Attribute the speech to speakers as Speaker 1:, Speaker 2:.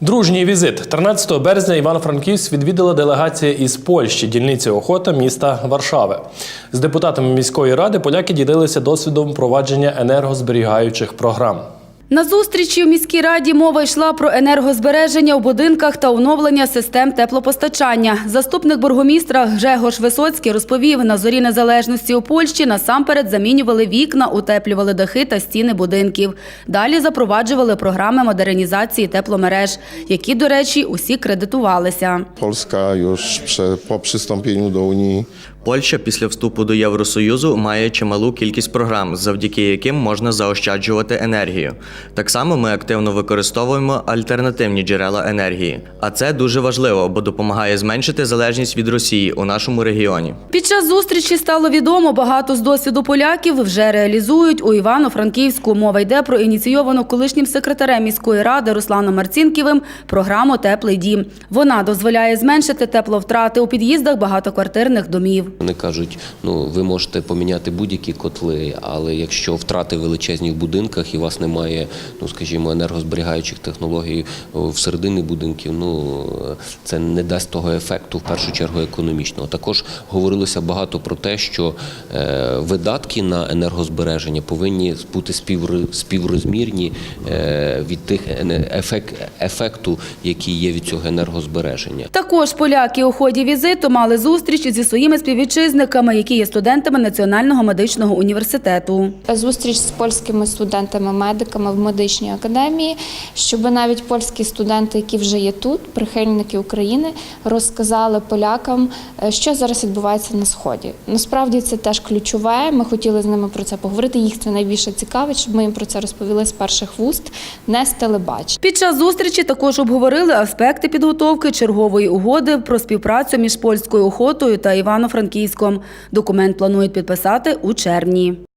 Speaker 1: Дружній візит 13 березня Івано-Франківськ відвідала делегація із Польщі, дільниці Охота міста Варшави. З депутатами міської ради поляки ділилися досвідом провадження енергозберігаючих програм.
Speaker 2: На зустрічі у міській раді мова йшла про енергозбереження у будинках та оновлення систем теплопостачання. Заступник бургомістра Гжегош Висоцький розповів, на зорі незалежності у Польщі насамперед замінювали вікна, утеплювали дахи та стіни будинків. Далі запроваджували програми модернізації тепломереж, які, до речі, усі кредитувалися.
Speaker 3: Już prze, po przystąpieniu do Unii
Speaker 4: Польща після вступу до Євросоюзу має чималу кількість програм, завдяки яким можна заощаджувати енергію. Так само ми активно використовуємо альтернативні джерела енергії. А це дуже важливо, бо допомагає зменшити залежність від Росії у нашому регіоні.
Speaker 2: Під час зустрічі стало відомо, багато з досвіду поляків вже реалізують у Івано-Франківську. Мова йде про ініційовану колишнім секретарем міської ради Русланом Марцінківим програму Теплий дім. Вона дозволяє зменшити тепловтрати у під'їздах багатоквартирних домів.
Speaker 5: Вони кажуть, ну ви можете поміняти будь-які котли, але якщо втрати в величезних будинках і у вас немає, ну скажімо, енергозберігаючих технологій всередині будинків, ну це не дасть того ефекту, в першу чергу економічного. Також говорилося багато про те, що е, видатки на енергозбереження повинні бути співрозмірні е, від тих ефект, ефекту, який є від цього енергозбереження.
Speaker 2: Також поляки у ході візиту мали зустріч зі своїми співвітчизниками, які є студентами Національного медичного університету.
Speaker 6: зустріч з польськими студентами-медиками в медичній академії, щоб навіть польські студенти, які вже є тут, прихильники України, розказали полякам, е, що зараз відбувається на сході. Насправді це теж ключове. Ми хотіли з ними про це поговорити. Їх це найбільше цікавить, щоб ми їм про це розповіли з перших вуст, не з телебачення.
Speaker 2: Під час зустрічі також обговорили аспекти підготовки чергової угоди про співпрацю між польською охотою та Івано-Франківськом. Документ планують підписати у червні.